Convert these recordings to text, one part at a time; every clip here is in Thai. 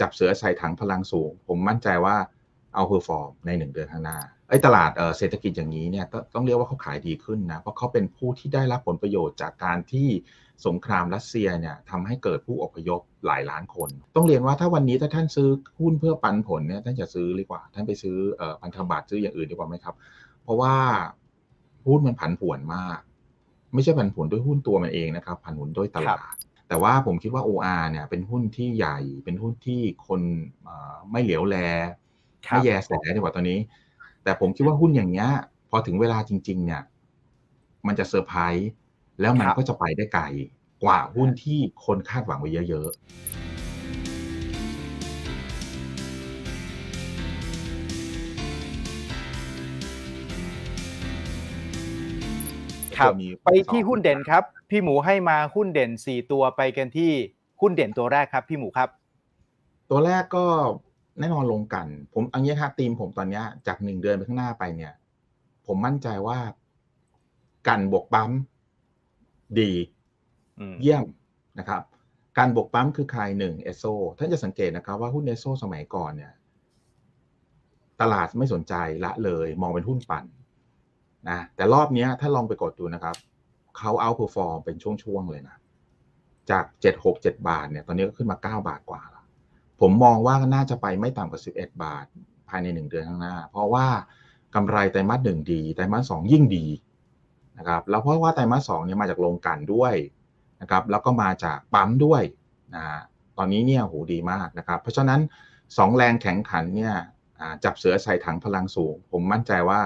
จับเสือใส่ถังพลังสูง ผมมั่นใจว่าเอาเพอร์ฟอร์มในหนึ่งเดือนข้างหน้าไอ้ตลาดเศรษฐกิจอย่างนี้เนี่ยต้องเรียกว่าเขาขายดีขึ้นนะ เพราะเขาเป็นผู้ที่ได้รับผลประโยชน์จากการที่สงครามรัสเซียเนี่ยทำให้เกิดผู้อพยพหลายล้านคน ต้องเรียนว่าถ้าวันนี้ถ้าท่านซื้อหุ้นเพื่อปันผลเนี่ยท่านจะซื้อดีกว่า ท่านไปซื้อพันธบัตรซื้ออย่างอื่นดีกว่าไหมครับ เพราะว่าหุ้นมันผันผวนมาก ไม่ใช่ผันผวนด้วยหุ้นตัวมันเองนะครับผันผวนด้วยตลาด แต่ว่าผมคิดว่า OR เนี่ยเป็นหุ้นที่ใหญ่ เป็นหุ้นที่คนไม่เหลียวแลไม่แยแสดีกว่าตอนนี้ แต่ผมคิดว่าหุ้นอย่างเงี้ย พอถึงเวลาจริง ๆ เนี่ย มันจะเซอร์ไพรส์แล้วมันก็จะไปได้ไกลกว่าหุ้นที่คนคาดหวังไว้เยอะ ๆ ครับไปที่หุ้นเด่นครับ พี่หมูให้มาหุ้นเด่นสี่ตัวไปกันที่หุ้นเด่นตัวแรกครับ พี่หมูครับ ตัวแรกก็แน่นอนลงกัน ผมอันนี้ครับทีมผมตอนนี้จากหนึ่งเดือนไปข้างหน้าไปเนี่ย ผมมั่นใจว่ากันบวกปั๊มดีเยี่ยมนะครับ การบวกปั๊มคือใครหนึ่งเอสโซท่านจะสังเกตนะครับว่าหุ้นเอสโซสมัยก่อนเนี่ย ตลาดไม่สนใจละเลย มองเป็นหุ้นปั่น นะแต่รอบนี้ถ้าลองไปกดดูนะครับเขาเอาเพอร์ฟอร์มเป็นช่วงๆเลยนะ จากเจ็ดหกเจ็ดบาทเนี่ยตอนนี้ก็ขึ้นมาเก้าบาทกว่าแล้วผมมองว่าน่าจะไปไม่ต่ำกว่าสิบเอ็ดบาท ภายในหนึ่งเดือนข้างหน้า เพราะว่ากำไรไตรมาสหนึ่งดีไตรมาสสองยิ่งดีนะครับแล้วเพราะว่าไตรมาสสองเนี่ยมาจากโรงกันด้วยนะครับแล้วก็มาจากปั๊มด้วยนะตอนนี้เนี่ยโหดีมากนะครับ เพราะฉะนั้นสองแรงแข็งขันเนี่ยจับเสือใส่ถังพลังสูง ผมมั่นใจว่า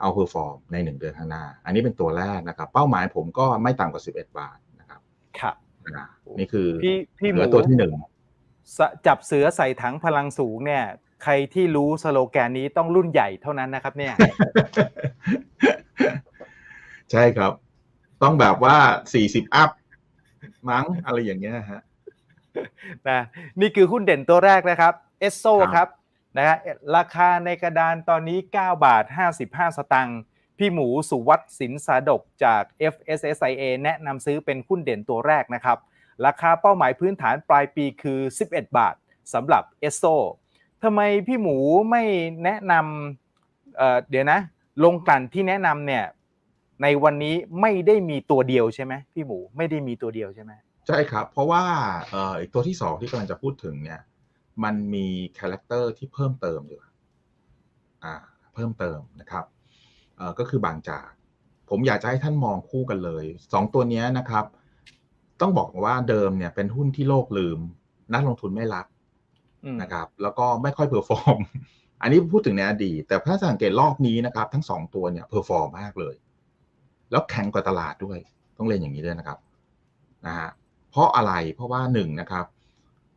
เอาเพอร์ฟอร์มในหนึ่งเดือนข้างหน้า อันนี้เป็นตัวแรกนะครับ เป้าหมายผมก็ไม่ต่ำกว่า 11 บาทนะครับครับนี่คือพี่พี่หมูตัวที่หนึ่งจับเสือใส่ถังพลังสูงเนี่ย ใครที่รู้สโลแกนนี้ต้องรุ่นใหญ่เท่านั้นนะครับเนี่ย ใช่ครับ ต้องแบบว่า 40 อัพมั้งอะไรอย่างเงี้ยฮะนะนี่คือหุ้นเด่นตัวแรกนะครับ เอสโซครับ นะฮะราคาในกระดานตอนนี้ 9 บาท 55 สตังค์พี่หมูสุวัตสินสาดกจาก FSSIA แนะนำซื้อเป็นหุ้นเด่นตัวแรกนะครับ ราคาเป้าหมายพื้นฐานปลายปีคือ 11 บาทสำหรับเอสโซทำไมพี่หมูไม่แนะนำเเดี๋ยวนะ ลงกลั่นที่แนะนำเนี่ยในวันนี้ไม่ได้มีตัวเดียวใช่ไหมพี่หมูไม่ได้มีตัวเดียวใช่ไหมใช่ครับ เพราะว่าอ่อตัวที่สองที่กำลังจะพูดถึงเนี่ย มันมีคาแรคเตอร์ที่เพิ่มเติมอยู่อ่าเพิ่มเติมนะครับเอ่อก็คือบางจาก ผมอยากจะให้ท่านมองคู่กันเลยสองตัวนี้นะครับ ต้องบอกว่าเดิมเนี่ยเป็นหุ้นที่โลกลืม นักลงทุนไม่รักนะครับ แล้วก็ไม่ค่อยเพอร์ฟอร์ม อันนี้พูดถึงในอดีต แต่ถ้าสังเกตรอบนี้นะครับ ทั้งสองตัวเนี่ยเพอร์ฟอร์มมากเลย แล้วแข็งกว่าตลาดด้วย ต้องเรียนอย่างนี้ด้วยนะครับนะฮะเพราะอะไรเพราะว่าหนึ่งนะครับ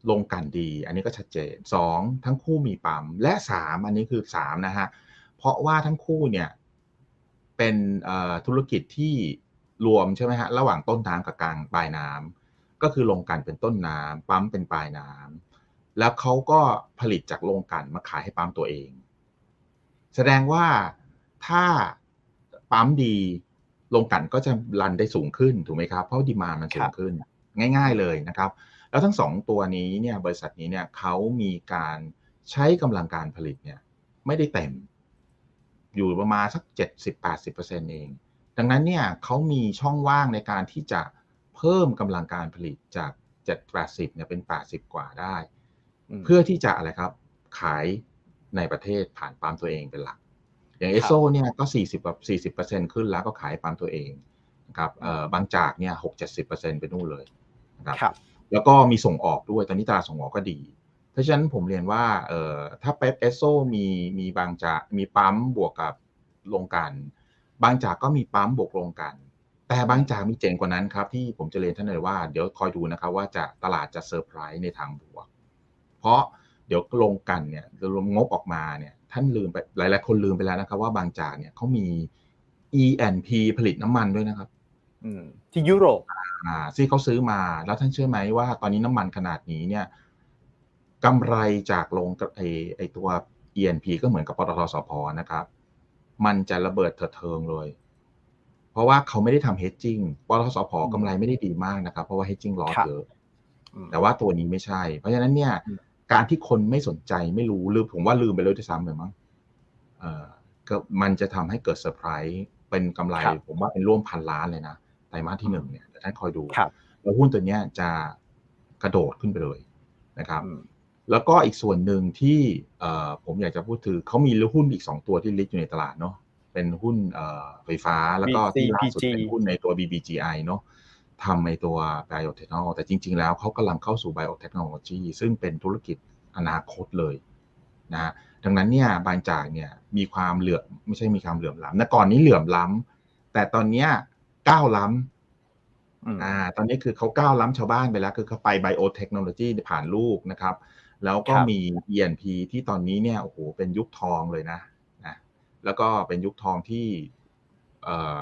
ลงกันดี อันนี้ก็ชัดเจนสองทั้งคู่มีปั๊ม และสามอันนี้คือสามนะฮะ เพราะว่าทั้งคู่เนี่ยเป็นธุรกิจที่รวมใช่ไหมฮะ ระหว่างต้นน้ำกับกลางปลายน้ำก็คือลงกันเป็นต้นน้ำปั๊มเป็นปลายน้ำแล้วเขาก็ผลิตจากโรงกันมาขายให้ปั๊มตัวเอง แสดงว่าถ้าปั๊มดีโรงกันก็จะรันได้สูงขึ้นถูกไหมครับ เพราะดีมามันสูงขึ้น ง่าย ๆเลยนะครับ แล้วทั้งสองตัวนี้เนี่ยบริษัทนี้เนี่ยเขามีการใช้กำลังการผลิตเนี่ยไม่ได้เต็ม อยู่ประมาณสัก 70-80%เอง ดังนั้นเนี่ยเขามีช่องว่างในการที่จะเพิ่มกำลังการผลิตจาก 7-80เนี่ยเป็น 80 กว่าได้ เพื่อที่จะอะไรครับขายในประเทศผ่านปั๊มตัวเองเป็นหลัก อย่างเอสโซเนี่ยก็ 40แบบ40%ขึ้นแล้วก็ขายปั๊มตัวเองนะครับเอ่อบางจากเนี่ย6-70%ไปนู่นเลย นะครับแล้วก็มีส่งออกด้วยตอนนี้ตลาดส่งออกก็ดี เพราะฉะนั้นผมเรียนว่าเอ่อถ้าเป๊ปเอสโซมีมีบางจากมีปั๊มบวกกับโรงกัน บางจากก็มีปั๊มบวกโรงกัน แต่บางจากมีเจ๋งกว่านั้นครับ ที่ผมจะเรียนท่านเลยว่าเดี๋ยวคอยดูนะครับว่าจะตลาดจะเซอร์ไพรส์ในทางบวก เพราะเดี๋ยวลงกันเนี่ยรวมงบออกมาเนี่ยท่านลืมไปหลาย ๆ คนลืมไปแล้วนะครับว่าบางจากเนี่ยเขามี E&P ผลิตน้ำมันด้วยนะครับ ที่ยุโรปอ่าที่เขาซื้อมาแล้วท่านเชื่อไหมว่า ตอนนี้น้ำมันขนาดนี้เนี่ยกำไรจากลงไอไอตัว ENP ก็เหมือนกับปตทสพนะครับ มันจะระเบิดเถิดเทิงเลย เพราะว่าเขาไม่ได้ทำ hedging ปตทสพกำไรไม่ได้ดีมากนะครับ เพราะว่า hedging ลอสเยอะแต่ว่าตัวนี้ไม่ใช่ เพราะฉะนั้นเนี่ย การที่คนไม่สนใจไม่รู้หรือผมว่าลืมไปแล้วด้วยซ้ำเลยมั้งเออก็มันจะทำให้เกิดเซอร์ไพรส์เป็นกำไรครับผมว่าเป็นร่วมพันล้านเลยนะไต รมาสที่หนึ่งเนี่ยแต่ท่านคอยดูครับแล้วหุ้นตัวเนี้ยจะกระโดดขึ้นไปเลยนะครับอืมแล้วก็อีกส่วนหนึ่งที่เอ่อผมอยากจะพูดถึงเขามีหุ้นอีก2ตัวที่ลิสต์อยู่ในตลาดเนาะเป็นหุ้นเอ่อไฟฟ้าแล้วก็ที่ล่าสุด BCPG เป็นหุ้นในตัว BBGI เนาะทำในตัว biotechnology แต่จริง ๆ แล้วเขากำลังเข้าสู่ biotechnology ซึ่งเป็นธุรกิจอนาคตเลยนะฮะดังนั้นเนี่ยบางจากเนี่ยมีความเหลื่อมไม่ใช่มีความเหลื่อมล้ำนะก่อนนี้เหลื่อมล้ำแต่ตอนเนี้ย ก้าวล้ำอืมอ่า ตอนนี้คือเขาก้าวล้ำชาวบ้านไปแล้ว คือเขาไปไบโอเทคโนโลยีผ่านลูกนะครับ แล้วก็ครับมี ENP ที่ตอนนี้เนี่ยโอ้โหเป็นยุคทองเลยนะนะ แล้วก็เป็นยุคทองที่เอ่อ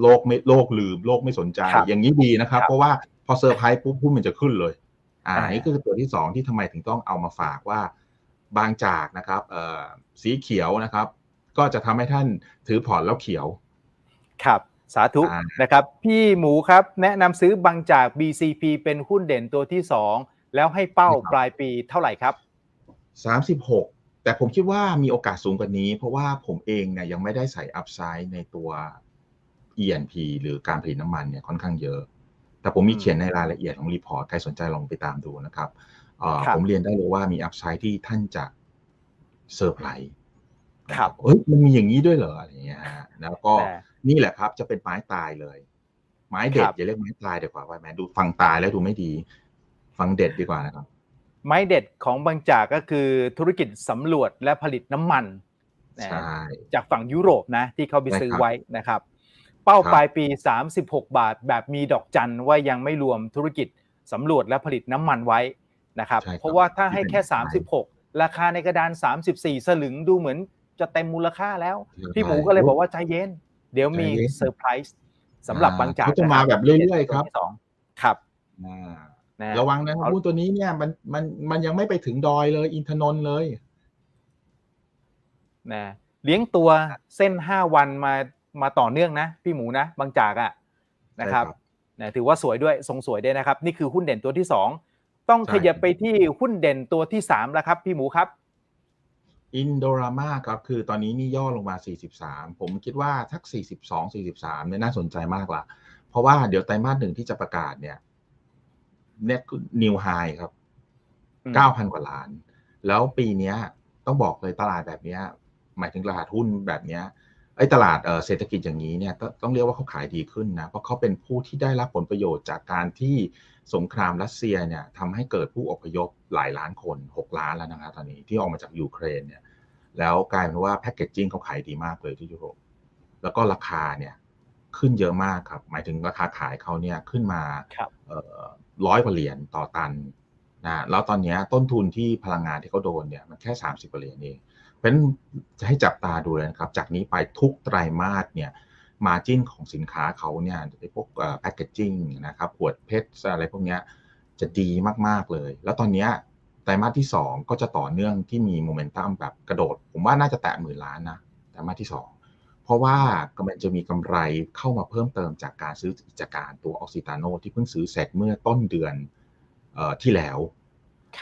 โลกไม่โลกลืม โลกไม่สนใจครับอย่างนี้ดีนะครับครับ เพราะว่าพอเซอร์ไพรส์ปุ๊บหุ้นมันจะขึ้นเลย อ่าอ่านี่คือตัวที่สองที่ทำไมถึงต้องเอามาฝากว่าบางจากนะครับเอ่อสีเขียวนะครับ ก็จะทำให้ท่านถือพอร์ตแล้วเขียว ครับ สาธุอ่านนะครับ พี่หมูครับ แนะนำซื้อบางจาก BCP เป็นหุ้นเด่นตัวที่2แล้วให้เป้าปลายปีเท่าไหร่ครับสามสิบหกแต่ผมคิดว่ามีโอกาสสูงกว่านี้ เพราะว่าผมเองเนี่ยยังไม่ได้ใส่อัพไซด์ในตัว E&P หรือการผลิตน้ำมันเนี่ยค่อนข้างเยอะ แต่ผมมีอืมเขียนในรายละเอียดของรีพอร์ตใครสนใจลองไปตามดูนะครับเอ่อครับผมเรียนได้เลยว่ามีอัพไซด์ที่ท่านจะเซอร์ไพรส์ ครับเอ้ยมันมีอย่างนี้ด้วยเหรออะไรอย่างเงี้ยฮะแล้วก็แต่นี่แหละครับจะเป็นไม้ตายเลย ไม้เด็ดครับอย่าเรียกไม้ตายดีกว่าว่าแหมดูฟังตายแล้วดูไม่ดี ฟังเด็ดดีกว่านะครับ ไม้เด็ดของบางจากก็คือธุรกิจสำรวจและผลิตน้ำมันนะใช่จากฝั่งยุโรปนะ ที่เขาไปใช่ซื้อครับไว้นะครับ เป้าครับปลายปี 36 บาท แบบมีดอกจันว่ายังไม่รวมธุรกิจสำรวจและผลิตน้ำมันไว้นะครับใช่ครับเพราะว่าถ้าให้แค่ที่เป็น36 ราคาในกระดาน 34 สลึงดูเหมือน จะเต็มมูลค่าแล้วใช่พี่หมูก็เลยบอกว่าใจเย็น เดี๋ยวมีใจเย็นเซอร์ไพรส์สำหรับบางจากเขาจะมาแบบเรื่อยๆครับตัวที่สองครับอ่านะระวังนะครับเอาหุ้นตัวนี้เนี่ยมันมันมันยังไม่ไปถึงดอยเลย อินทนนท์เลยนะเลี้ยงตัวเส้น5วันมามาต่อเนื่องนะ พี่หมูนะบางจากอะนะครับใช่ครับนะถือว่าสวยด้วยทรงสวยด้วยนะครับ นี่คือหุ้นเด่นตัวที่2ต้องใช่ขยับไปที่หุ้นเด่นตัวที่3แล้วครับ พี่หมูครับ อินโดรามาครับ คือตอนนี้นี่ย่อลงมา 43 ผมคิดว่าทัก 42 43เนี่ยน่าสนใจมากละเพราะว่าเดี๋ยวไตรมาสหนึ่งที่จะประกาศเนี่ยเน็ตนิวไฮครับอืม9,000 กว่าล้าน แล้วปีเนี้ยต้องบอกเลยตลาดแบบเนี้ยหมายถึงตลาดหุ้นแบบเนี้ย ไอ้ตลาดเอ่อเศรษฐกิจอย่างนี้เนี่ยต้องต้องเรียกว่าเขาขายดีขึ้นนะเพราะเขาเป็นผู้ที่ได้รับผลประโยชน์จากการที่สงครามรัสเซียเนี่ยทำให้เกิดผู้อพยพหลายล้านคน 6 ล้านแล้วนะครับตอนนี้ที่ออกมาจากยูเครนเนี่ยแล้วกลายเป็นว่าแพคเกจจิ้งเขาขายดีมากเลยที่ยุโรปแล้วก็ราคาเนี่ยขึ้นเยอะมากครับ หมายถึงราคาขายเขาเนี่ยขึ้นมาครับร้อยกว่าเหรียญต่อตันนะแล้วตอนเนี้ยต้นทุนที่พลังงานที่เขาโดนเนี่ยมันแค่ 30กว่าเหรียญเองเพ ราะฉะนั้นจะให้จับตาดูเลยนะครับ จากนี้ไปทุกไตรมาสเนี่ยมาจิ้นของสินค้าเขาเนี่ยไอ้พวกแพคเกจจิ้งนะครับขวดเพชรอะไรพวกเนี้ยจะดีมาก ๆ เลย แล้วตอนนี้ไตรมาสที่ 2 ก็จะต่อเนื่องที่มีโมเมนตัมแบบกระโดด ผมว่าน่าจะแตะหมื่นล้านนะไตรมาสที่ 2 เพราะว่ากำลังจะมีกำไรเข้ามาเพิ่มเติมจากการซื้อกิจการตัวออกซิตาโนที่เพิ่งซื้อเสร็จเมื่อต้นเดือนออที่แล้ว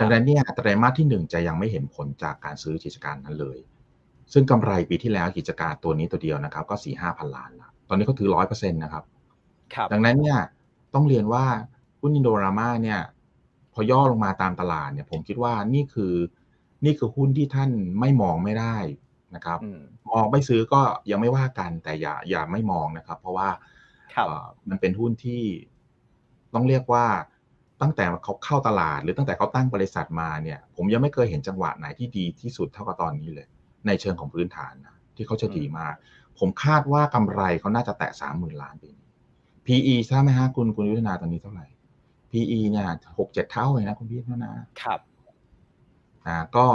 ดับงนั้นเนี่ยไตรมาสที่หนึ่งจะยังไม่เห็นผลจากการซื้อกิจการนั้นเลย ซึ่งกำไรปีที่แล้วกิจการตัวนี้ตัวเดียวนะครับ ก็สี่ห้าพันล้านละตอนนี้เขาถือร้อยเปอร์เซ็นต์นะครับครับ ดังนั้นเนี่ยต้องเรียนว่าหุ้นอินโดรามาเนี่ย พอย่อลงมาตามตลาดเนี่ย ผมคิดว่านี่คือ นี่คือหุ้นที่ท่านไม่มองไม่ได้นะครับอืมมองไม่ซื้อก็ยังไม่ว่ากันแต่อย่าอย่าไม่มองนะครับ เพราะว่าครับเอ่อมันเป็นหุ้นที่ต้องเรียกว่า ตั้งแต่เขาเข้าตลาด หรือตั้งแต่เขาตั้งบริษัทมาเนี่ย ผมยังไม่เคยเห็นจังหวะไหนที่ดีที่สุดเท่ากับตอนนี้เลย ในเชิงของพื้นฐานนะที่เขาจะดีมาก ผมคาดว่ากำไรเขาน่าจะแตะสามหมื่นล้านปีนี้ PE ทราบไหมฮะคุณคุณยุทธนาตอนนี้เท่าไหร่ PE เนี่ยหกเจ็ดเท่าเลยนะคุณพี่ยุทธนาครับอ่าก็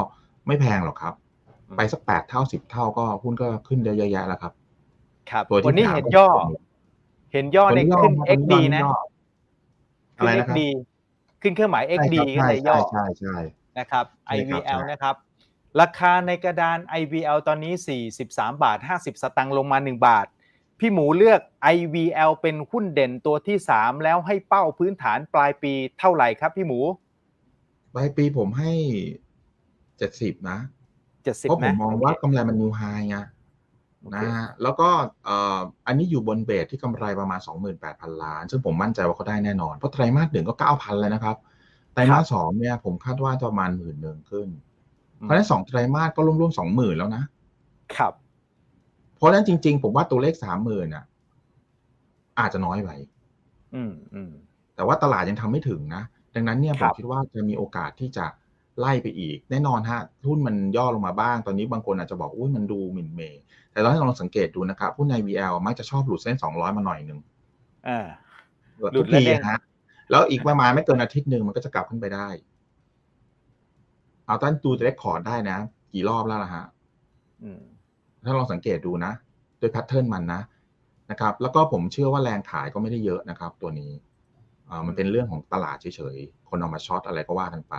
ไม่แพงหรอกครับอืมไปสักแปดเท่าสิบเท่าก็หุ้นก็ขึ้นได้เยอะแยะแล้วครับ ครับตัวที่วันนี้ถามเห็นย่อก็คือเห็นย่อในตัวขึ้นย่อ XD นะย่ออะขึ้ไรนนะครับ XD ขึ้นเครื่องหมาย XD ก็ใช่เลยย่อใช่ใช่ใช่นะครับใช่ครับ IVL ใช่นะครับ ราคาในกระดาน IVL ตอนนี้ 43 บาท 50 สตังค์ลงมา 1 บาท พี่หมูเลือก IVL เป็นหุ้นเด่นตัวที่ 3 แล้วให้เป้าพื้นฐานปลายปีเท่าไหร่ครับพี่หมู ปลายปีผมให้เจ็ดสิบนะเจ็ดสิบเพราะผมนะมองว่ากำไรมันนิวไฮไงโอ นะเคฮะแล้วก็เอ่ออันนี้อยู่บนเบสที่กำไรประมาณ 28,000 ล้าน ซึ่งผมมั่นใจว่าเขาได้แน่นอน เพราะไตรมาสหนึ่งก็ 9,000เลยนะครับ ไตรมาสสองเนี่ยผมคาดว่าจะประมาณหมื่นหนึ่งขึ้น เพราะฉะนั้นสองไตรมาสก็ร่วมๆสองหมื่นแล้วนะ ครับ เพราะฉะนั้นจริง ๆ ผมว่าตัวเลขสามหมื่นอะ อาจจะน้อยไปอืมอืมแต่ว่าตลาดยังทำไม่ถึงนะ ดังนั้นเนี่ยคผรัมบคิดว่าจะมีโอกาสที่จะไล่ไปอีก แน่นอนฮะหุ้นมันย่อลงมาบ้าง ตอนนี้บางคนอาจจะบอกอุ้ยมันดูหมิ่นเมย์ แต่เราให้ลองสังเกตดูนะครับหุ้นใน VL มักจะชอบหลุดเส้น 200 มาหน่อยหนึ่งอ่าหลุทุดกแล้วทีเด้งฮะแล้วอีกประมาณไม่เกินอาทิตย์หนึ่งมันก็จะกลับขึ้นไปได้ เอาตั้นดูเรคคอร์ดได้นะ กี่รอบแล้วล่ะฮะอืมถ้าลองสังเกตดูนะ โดยแพทเทิร์นมันนะนะครับ แล้วก็ผมเชื่อว่าแรงขายก็ไม่ได้เยอะนะครับ ตัวนี้อ่ามันเป็นเรื่องของตลาดเฉยๆ คนเอามาช็อตอะไรก็ว่ากันไป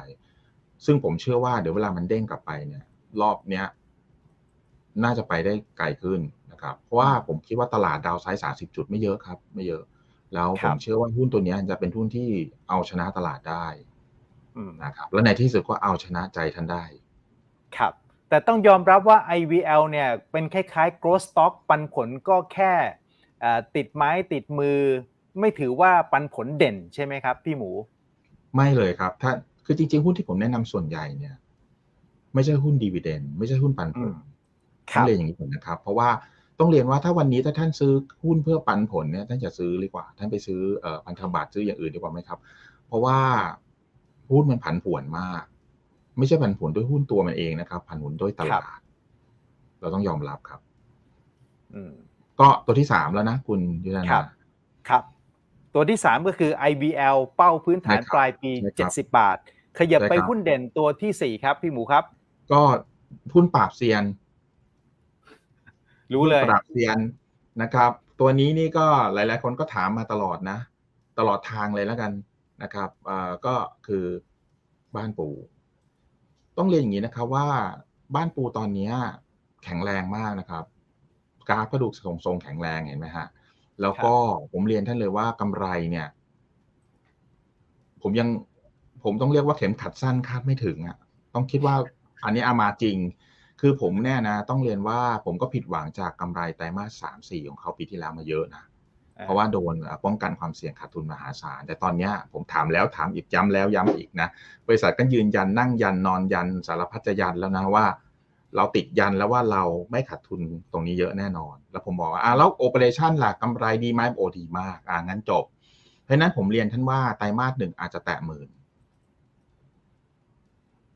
ซึ่งผมเชื่อว่าเดี๋ยวเวลามันเด้งกลับไปเนี่ย รอบเนี้ย น่าจะไปได้ไกลขึ้นนะครับ เพราะว่าผมคิดว่าตลาดดาวไซด์สาสิบจุดไม่เยอะครับ ไม่เยอะ แล้วคผรับมเชื่อว่าหุ้นตัวเนี้ยจะเป็นหุ้นที่เอาชนะตลาดได้อืมนะครับ แล้วในที่สุดก็เอาชนะใจท่านได้ ครับ แต่ต้องยอมรับว่า IVL เนี่ยเป็นคล้ายๆ growth stock ปันผลก็แค่เอ่อติดไม้ติดมือ ไม่ถือว่าปันผลเด่นใช่ไหมครับ พี่หมู ไม่เลยครับ ถ้าคือจริงๆ หุ้นที่ผมแนะนำส่วนใหญ่เนี่ย ไม่ใช่หุ้นดีเวเดนไม่ใช่หุ้นปันผอืลมค ต้รัองบเรียนอย่างนี้ก่อนนะครับ เพราะว่าต้องเรียนว่าถ้าวันนี้ถ้าท่านซื้อหุ้นเพื่อปันผลเนี่ยท่านจะซื้อดีกว่า ท่านไปซื้อเอ่อพันธบัตรซื้ออย่างอื่นดีกว่าไหมครับ เพราะว่าหุ้นมันผันผวนมาก ไม่ใช่ผันผวนด้วยหุ้นตัวมันเองนะครับ ผันผวนด้วยตลาด เราต้องยอมรับครับอืมก็ตัวที่สามแล้วนะ คุณยุทธครันาบครับ ตัวที่3ก็คือ IVL เป้าพื้นฐานใช่ครับปลายปีใช่ครับ70บาท ขยับใช่ไปครับหุ้นเด่นตัวทีสี่4ครับ พี่หมูครับ ก็หุ้นปราบเซียน รู้เลยปรับเซียนนะครับ ตัวนี้นี่ก็หลาย ๆ คนก็ถามมาตลอดนะ ตลอดทางเลยแล้วกันนะครับก็คือบ้านปู ต้องเรียนอย่างนี้นะครับว่าบ้านปูตอนนี้แข็งแรงมากนะครับ กราฟก็ดูกทรงๆแข็งแรงเห็นไหมฮะ แล้วก็ผมเรียนท่านเลยว่ากำไรเนี่ย ผมยังผมต้องเรียกว่าเข็มขัดสั้นคาดไม่ถึงอะ ต้องคิดว่าอันนี้เอามาจริง คือผมเนี่ยนะต้องเรียนว่าผมก็ผิดหวังจากกำไรไตรมาสสามสี่ของเขาปีที่แล้วมาเยอะนะ เพราะว่าโดนเอ่อป้องกันความเสี่ยงขาดทุนมหาศาล แต่ตอนเนี้ยผมถามแล้วถามอีกย้ำแล้วย้ำอีกนะ บริษัทก็ยืนยันนั่งยันนอนยันสารพัดจะยันแล้วนะว่า เราติดยันแล้วว่าเราไม่ขาดทุนตรงนี้เยอะแน่นอน แล้วผมบอกว่าอ่าแล้วโอเปอเรชั่นล่ะกำไรดีไหมโอดีมากอ่างั้นจบ เพราะฉะนั้นผมเรียนท่านว่าไตรมาสหนึ่งอาจจะแตะหมื่น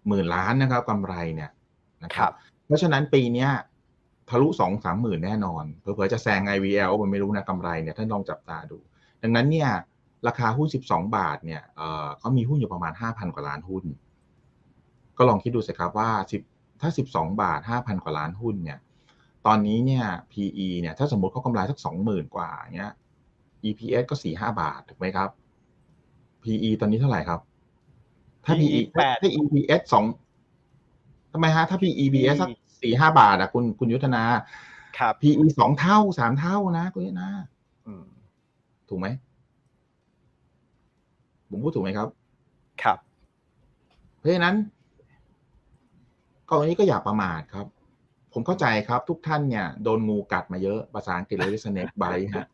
หมื่นล้านนะครับกำไรเนี่ยนะคครัรับบเพ ราะฉะนั้นปีเนี้ยทะลุสองสามหมื่นแน่นอน เผื่อๆจะแซง IVL ผมไม่รู้นะกำไรเนี่ยท่านลองจับตาดู ดังนั้นเนี่ยราคาหุ้น 12 บาทเนี่ยเอ่อเขามีหุ้นอยู่ประมาณ 5,000 กว่าล้านหุ้น ก็ลองคิดดูสิครับว่า10ถ้า 12 บาท 5,000 กว่าล้านหุ้นเนี่ย ตอนนี้เนี่ย PE เนี่ยถ้าสมมติเขากำไรสัก 20,000 กว่าเงี้ย EPS ก็ 4-5 บาทถูกไหมครับ PE ตอนนี้เท่าไหร่ครับ ถ้า PE ถ้าถ้า EPS สองทำไมฮะ ถ้า PE EPS สัก สี่ห้าบาทอะคุณคุณยุทธนาครับ PE สองเท่าสามเท่านะคุณยุทธนาอืมถูกไหมผมพูดถูกไหมครับ ครับ เพราะฉะนั้นกรณีก็อย่าประมาทครับ ผมเข้าใจครับ ทุกท่านเนี่ยโดนงูกัดมาเยอะภาษาอังกฤษเรียกว่า snake bite ฮะ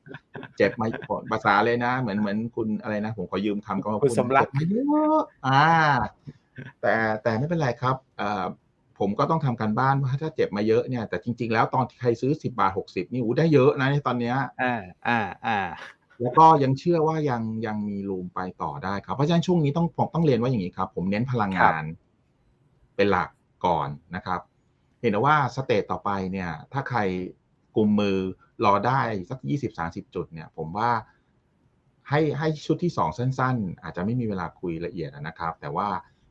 เจ็บมาภาษาเลยนะ เหมือนเหมือนคุณอะไรนะ ผมขอยืมคำก็มาคุพูณดสมรักเจ็บมาเยอะอ่า แต่แต่ไม่เป็นไรครับเอ่อ ผมก็ต้องทำการบ้านว่าถ้าเจ็บมาเยอะเนี่ยแต่จริง ๆ แล้วตอนที่ใครซื้อสิบาทหกสิบนี่อู้ได้เยอะนะในตอนเนี้ยอ่าอ่าอ่าแล้วก็ยังเชื่อว่ายังยังมีรูมไปต่อได้ครับ เพราะฉะนั้นช่วงนี้ต้องผมต้องเรียนว่าอย่างนี้ครับ ผมเน้นพลังงานเป็นหลักก่อนนะครับ เห็นว่าสเตจต่อไปเนี่ย ถ้าใครกุมมือรอได้สักยี่สิบสาสิบจุดเนี่ย ผมว่าให้ให้ชุดที่สองสั้น ๆ อาจจะไม่มีเวลาคุยละเอียดนะครับ แต่ว่า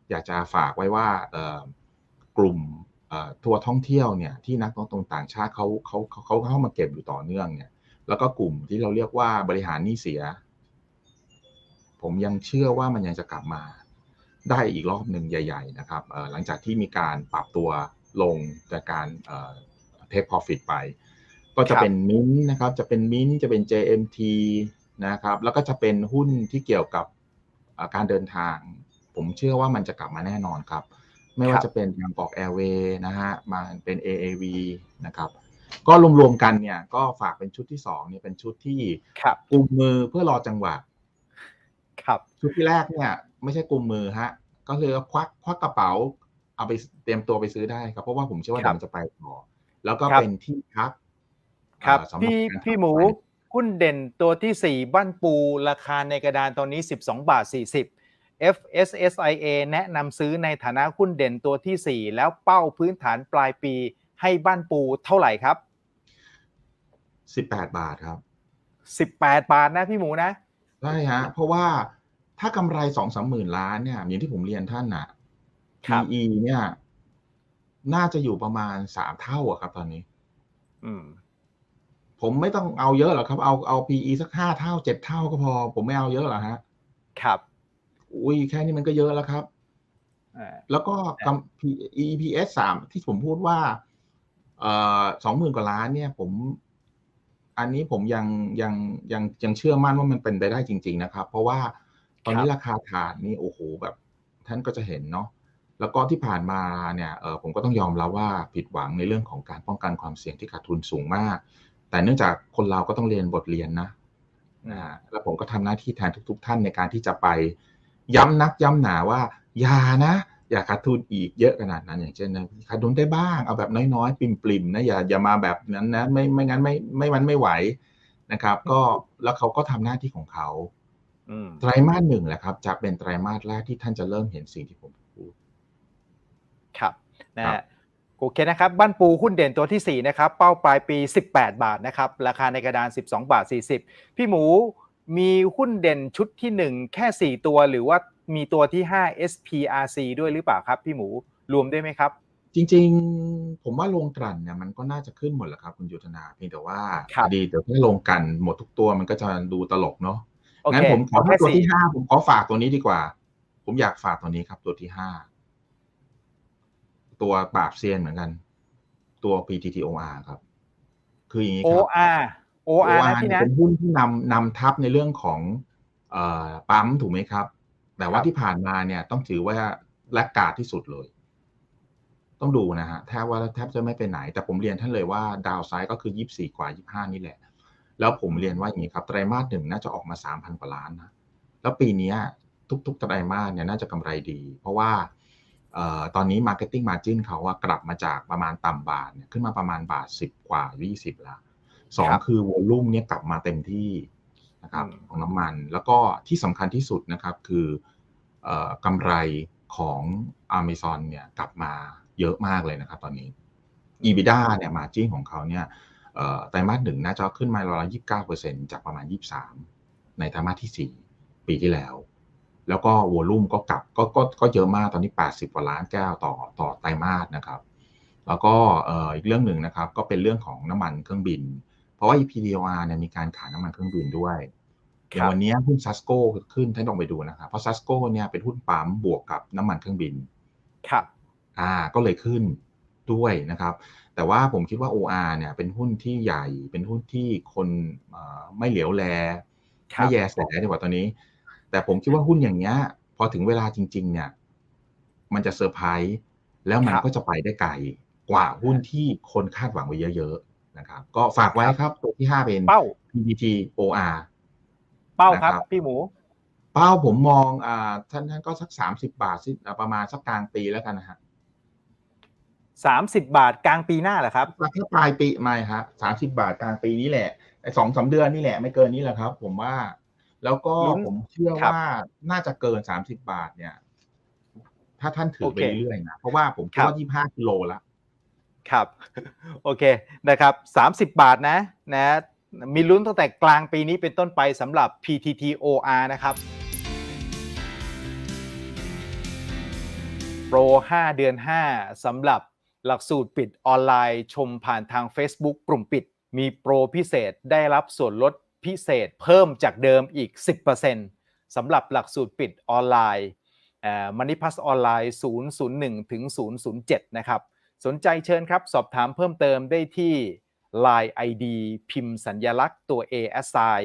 อยากจะฝากไว้ว่าเอ่อ กลุ่มทัวร์ท่องเที่ยวเนี่ยที่นักท่องเที่ยวต่างชาติเขาเขาเขาเขาเข้ามาเก็บอยู่ต่อเนื่องเนี่ย แล้วก็กลุ่มที่เราเรียกว่าบริหารหนี้เสีย ผมยังเชื่อว่ามันยังจะกลับมาได้อีกรอบหนึ่งใหญ่ ๆ นะครับหลังจากที่มีการปรับตัวลงจากการเทค profit ไป ก็จะเป็นมิ้นท์นะครับ จะเป็นมิ้นท์จะเป็น JMT นะครับ แล้วก็จะเป็นหุ้นที่เกี่ยวกับการเดินทาง ผมเชื่อว่ามันจะกลับมาแน่นอนครับ ไม่ว่าครับจะเป็นบางกอกแอร์เวย์นะฮะมาเป็น AAV นะครับก็รวมๆกันเนี่ยก็ฝากเป็นชุดที่สองเนี่ยเป็นชุดที่ครับกุมมือเพื่อรอจังหวะ ครับชุดที่แรกเนี่ย ไม่ใช่กุมมือฮะ ก็คือควักควักกระเป๋า เอาไปเตรียมตัวไปซื้อได้ครับ เพราะว่าผมเชื่อว่าครับเดี๋ยวมันจะไปต่อแล้วก็ครับเป็นที่พักครับอ่าสำหพี่การพี่หมูทำงานหุ้นเด่นตัวที่4บ้านปูราคาในกระดานตอนนี้12บาท40 FSSIA แนะนำซื้อในฐานะหุ้นเด่นตัวที่ 4 แล้วเป้าพื้นฐานปลายปีให้บ้านปูเท่าไหร่ครับสิบแปดบาทครับ 18 บาทนะพี่หมูนะใช่ฮะเพราะว่าถ้ากำไรสองสามหมื่นล้านเนี่ยอย่างที่ผมเรียนท่านน่ะครับ PE เนี่ย น่าจะอยู่ประมาณสามเท่าอะครับ ตอนนี้ อืม ผมไม่ต้องเอาเยอะหรอกครับ เอาเอา PE สักห้าเท่าเจ็ดเท่าก็พอ ผมไม่เอาเยอะหรอกฮะ ครับ อุ้ยแค่นี้มันก็เยอะแล้วครับอ่าแล้วก็กำ P- EPS สามที่ผมพูดว่าเอ่อสองหมื่นกว่าล้านเนี่ยผม อันนี้ผมยังยังยังยังเชื่อมั่นว่ามันเป็นไปได้จริง ๆ นะครับ เพราะว่าตอนนี้ราคาถ่านนี่โอ้โหแบบท่านก็จะเห็นเนาะแล้วก็ที่ผ่านมาเนี่ยเออผมก็ต้องยอมรับว่าผิดหวังในเรื่องของการป้องกันความเสี่ยงที่ขาดทุนสูงมาก แต่เนื่องจากคนเราก็ต้องเรียนบทเรียนนะอ่าแล้วผมก็ทำหน้าที่แทนทุก ๆ ท่านในการที่จะไป ย้ำนักย้ำหนาว่าอย่านะ อย่าขาดทุนอีกเยอะขนาดนั้น อย่างเช่นนะขาดทุนได้บ้างเอาแบบน้อยๆปริมๆนะอย่าอย่ามาแบบนั้นนะไม่ไม่งั้นไม่ไม่มันไม่ไหวนะครับ ก็แล้วเขาก็ทำหน้าที่ของเขาอืมไตรมาสหนึ่งแหละครับ จะเป็นไตรมาสแรกที่ท่านจะเริ่มเห็นสิ่งที่ผมพูด ครับนะครัฮะบโอเคนะครับ บ้านปูหุ้นเด่นตัวที่ 4 นะครับ เป้าปลายปี 18 บาทนะครับ ราคาในกระดาน 12 บาท 40 พี่หมู มีหุ้นเด่นชุดที่ 1 แค่ 4 ตัวหรือว่ามีตัวที่ 5 SPRC ด้วยหรือเปล่าครับพี่หมูรวมได้ไหมครับ จริงๆ ผมว่าลงกลั่นเนี่ยมันก็น่าจะขึ้นหมดแหละครับคุณยุทธนาเพียงแต่ว่าครับดีแต่ถ้าลงกลั่นหมดทุกตัวมันก็จะดูตลกเนาะโองั้เคนผมขอเอาให้แค่ตัวสี่ที่ห้าผมขอฝากตัวนี้ดีกว่า ผมอยากฝากตัวนี้ครับตัวที่ห้าตัวปราบเซียนเหมือนกัน ตัว PTTOR ครับ คืออย่างนี้ครับ OR OR นะพี่เนี่ยนะเป็นหุ้นที่นำนำทับในเรื่องของเอ่อปั๊มถูกไหมครับ แต่ว่าครับที่ผ่านมาเนี่ยต้องถือว่าแลกกาดที่สุดเลย ต้องดูนะฮะแทบว่าแทบจะไม่ไปไหน แต่ผมเรียนท่านเลยว่าดาวไซด์ก็คือยี่สี่กว่ายี่ห้านี่แหละ แล้วผมเรียนว่าอย่างนี้ครับไตรมาสหนึ่งน่าจะออกมาสามพันกว่าล้านนะแล้วปีเนี้ยทุกๆไตรมาสเนี่ยน่าจะกำไรดี เพราะว่าเอ่อตอนนี้ Marketing Margin เขาว่ากลับมาจากประมาณต่ำบาทเนี่ยขึ้นมาประมาณบาทสิบกว่ายี่สิบแล้ว สองครับคือวอลลุ่มเนี่ยกลับมาเต็มที่นะครับอืมของน้ำมัน แล้วก็ที่สำคัญที่สุดนะครับคือเอ่อกำไรของ Amazon เนี่ยกลับมาเยอะมากเลยนะครับ ตอนนี้ EBITDA เนี่ยมาจิ้งของเขาเนี่ยเอ่อไตรมาสหนึ่งน่าจะขึ้นมาร้อยยี่สิบเก้าเปอร์เซ็นจากประมาณยี่สามในไตรมาสที่สี่ปีที่แล้ว แล้วก็วอลลุ่มก็กลับก็ก็ก็เยอะมากตอนนี้80กว่าล้านแก้วต่อต่อไตรมาสนะครับ แล้วก็เอ่ออีกเรื่องหนึ่งนะครับ ก็เป็นเรื่องของน้ำมันเครื่องบิน เพราะว่า EPDOR เนี่ยมีการขายน้ำมันเครื่องบินด้วยอย่างวันนี้หุ้นซัสโกขึ้นท่านลองไปดูนะครับเพราะซัสโกเนี่ยเป็นหุ้นปั๊มบวกกับน้ำมันเครื่องบิน ครับ อ่า ก็เลยขึ้นด้วยนะครับ แต่ว่าผมคิดว่า OR เนี่ย เป็นหุ้นที่ใหญ่ เป็นหุ้นที่คนเอ่อไม่เหลียวแลครับไม่แยแสดีกว่าตอนนี้ แต่ผมคิดว่าหุ้นอย่างเงี้ย พอถึงเวลาจริง ๆ เนี่ย มันจะเซอร์ไพรส์แล้วมันครับก็จะไปได้ไกลกว่าหุ้นที่คนคาดหวังไว้เยอะๆ นะครับ ก็ฝากไว้ครับ ตัวที่5เป็นเป้า PPT OR เป้าครับนะครับ พี่หมู เป้าผมมองอ่าท่านท่านก็สัก30บาทสิอ่าประมาณสักกลางปีแล้วกันนะฮะ30บาทกลางปีหน้าเหรอครับถ้าปลายปีไม่ฮะสามสิบาทกลางปีนี้แหละไอ้สองสาเดือนนี่แหละไม่เกินนี้แหละครับ ผมว่า แล้วก็ลุ้นผมเชื่อครับว่าน่าจะเกินสามสิบาทเนี่ย ถ้าท่านถือไปโอเคเรื่อยๆนะเพราะว่าผมคิดครับว่ายี่ห้ากิโลละ ครับ โอเคนะครับ 30 บาทนะนะมีลุ้นตั้งแต่กลางปีนี้เป็นต้นไปสำหรับ PTTOR นะครับโปร 5 เดือน 5สำหรับหลักสูตรปิดออนไลน์ชมผ่านทาง Facebook กลุ่มปิด มีโปรพิเศษได้รับส่วนลดพิเศษเพิ่มจากเดิมอีก 10%สำหรับหลักสูตรปิดออนไลน์มันนี่พัสออนไลน์ 001 ถึง 007 นะครับ สนใจเชิญครับ สอบถามเพิ่มเติมได้ที่ Line ID พิมพ์สัญญลักษณ์ตัว A S I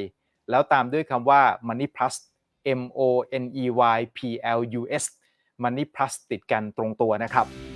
แล้วตามด้วยคำว่า Money Plus M O N E Y P L U S Money Plus ติดกันตรงตัวนะครับ